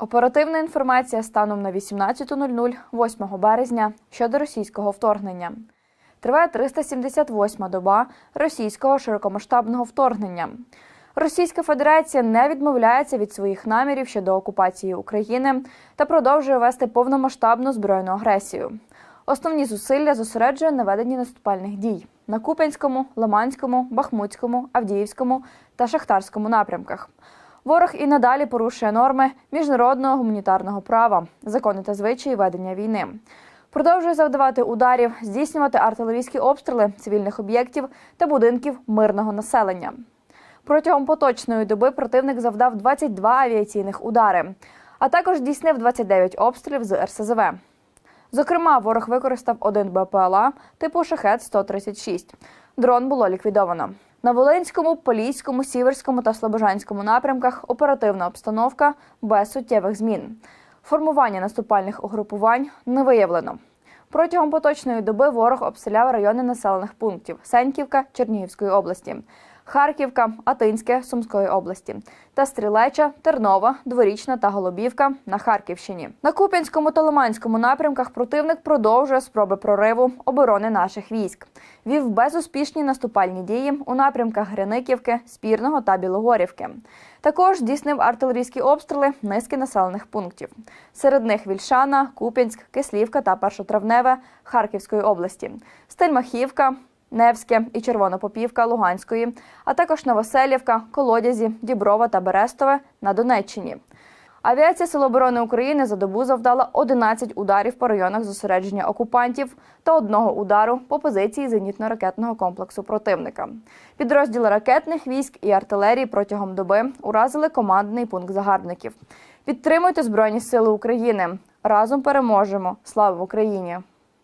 Оперативна інформація станом на 18.00 8 березня щодо російського вторгнення. Триває 378-ма доба російського широкомасштабного вторгнення. Російська Федерація не відмовляється від своїх намірів щодо окупації України та продовжує вести повномасштабну збройну агресію. Основні зусилля зосереджує на веденні наступальних дій на Куп'янському, Лиманському, Бахмутському, Авдіївському та Шахтарському напрямках. Ворог і надалі порушує норми міжнародного гуманітарного права, закони та звичаї ведення війни. Продовжує завдавати ударів, здійснювати артилерійські обстріли цивільних об'єктів та будинків мирного населення. Протягом поточної доби противник завдав 22 авіаційних удари, а також здійснив 29 обстрілів з РСЗВ. Зокрема, ворог використав один БПЛА типу шахет 136 Дрон було ліквідовано. На Волинському, Поліському, Сіверському та Слобожанському напрямках оперативна обстановка без суттєвих змін. Формування наступальних угрупувань не виявлено. Протягом поточної доби ворог обстріляв райони населених пунктів Сеньківка Чернігівської області, Харківка, Атинське Сумської області та Стрілеча, Тернова, Дворічна та Голубівка на Харківщині. На Куп'янському та Лиманському напрямках противник продовжує спроби прориву оборони наших військ. Вів безуспішні наступальні дії у напрямках Гриниківки, Спірного та Білогорівки. Також здійснив артилерійські обстріли низки населених пунктів. Серед них Вільшана, Куп'янськ, Кислівка та Першотравневе Харківської області, Стельмахівка, Невське і Червонопопівка Луганської, а також Новоселівка, Колодязі, Діброва та Берестове на Донеччині. Авіація Сил оборони України за добу завдала 11 ударів по районах зосередження окупантів та одного удару по позиції зенітно-ракетного комплексу противника. Підрозділи ракетних військ і артилерії протягом доби уразили командний пункт загарбників. Підтримуйте Збройні Сили України. Разом переможемо. Слава Україні!